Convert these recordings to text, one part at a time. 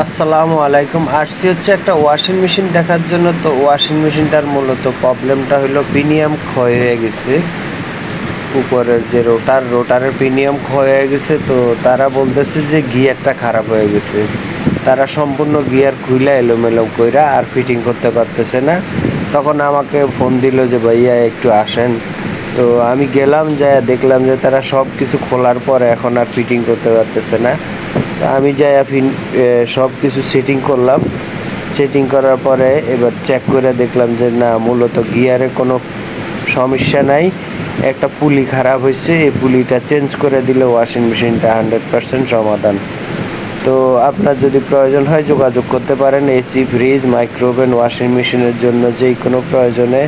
আসসালামু আলাইকুম। আসছি হচ্ছে একটা ওয়াশিং মেশিন দেখার জন্য। তো ওয়াশিং মেশিনটার মূলত প্রবলেমটা হলো প্রিমিয়াম ক্ষয় হয়ে গেছে। উপরের যে রোটার রোটারের প্রিমিয়াম ক্ষয় হয়ে গেছে। তো তারা বলতেছে যে গিয়ারটা খারাপ হয়ে গেছে। তারা সম্পূর্ণ গিয়ার খুইলা এলোমেলো কইরা আর ফিটিং করতে পারতেছে না। তখন আমাকে ফোন দিল যে, ভাইয়া, একটু আসেন। তো আমি গেলাম যাই দেখলাম যে তারা সব কিছু খোলার পর এখন আর ফিটিং করতে পারতেছে না। আমি যাই ফিন সব কিছু সেটিং করলাম। সেটিং করার পরে এবার চেক করে দেখলাম যে না, মূলত গিয়ারে কোনো সমস্যা নাই। একটা পুলি খারাপ হয়েছে, এই পুলিটা চেঞ্জ করে দিলে ওয়াশিং মেশিনটা হান্ড্রেড পার্সেন্ট সমাধান। তো আপনার যদি প্রয়োজন হয় যোগাযোগ করতে পারেন এসি ফ্রিজ মাইক্রোওভেন ওয়াশিং মেশিনের জন্য যেই কোনো প্রয়োজনে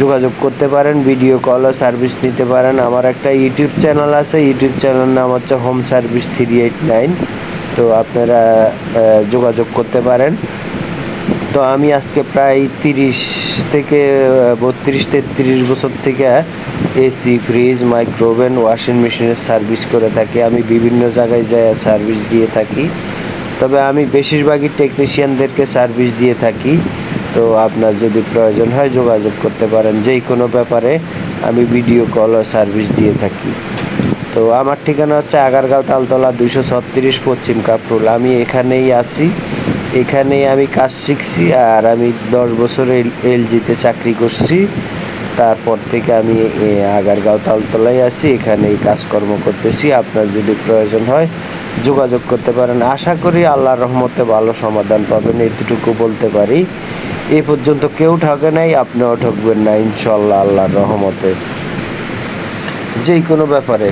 যোগাযোগ করতে পারেন ভিডিও কলও সার্ভিস নিতে পারেন। আমার একটা ইউটিউব চ্যানেল আছে ইউটিউব চ্যানেল নাম হচ্ছে home service three eight nine তো আপনারা যোগাযোগ করতে পারেন। তো আমি আজকে প্রায় তিরিশ থেকে বত্রিশ, তেত্রিশ বছর থেকে AC fridge micro oven washing মেশিনের সার্ভিস করে থাকি। আমি বিভিন্ন জায়গায় যায় সার্ভিস দিয়ে থাকি। তবে আমি বেশিরভাগই টেকনিশিয়ানদেরকে সার্ভিস দিয়ে থাকি। তো আপনার যদি প্রয়োজন হয় যোগাযোগ করতে পারেন যেই কোনো ব্যাপারে আমি ভিডিও কল সার্ভিস দিয়ে থাকি। তো আমার ঠিকানা হচ্ছে আগারগাঁও তালতলা দুইশো ছত্রিশ পশ্চিম কাপরুল। আমি এখানেই আছি। এখানেই আমি কাজ শিখছি আর আমি দশ বছর এলজিতে চাকরি করছি। তারপর থেকে আমি আগারগাঁও তালতলায় আছি। এখানেই কাজকর্ম করতেছি। আপনার যদি প্রয়োজন হয় যোগাযোগ করতে পারেন। আশা করি আল্লাহর রহমতে ভালো সমাধান পাবেন। এতটুকু বলতে পারি। এ পর্যন্ত কেউ ঠকে নাই আপনিও ঠকবেন না ইনশাল্লাহ আল্লাহর রহমতে। যেই কোনো ব্যাপারে।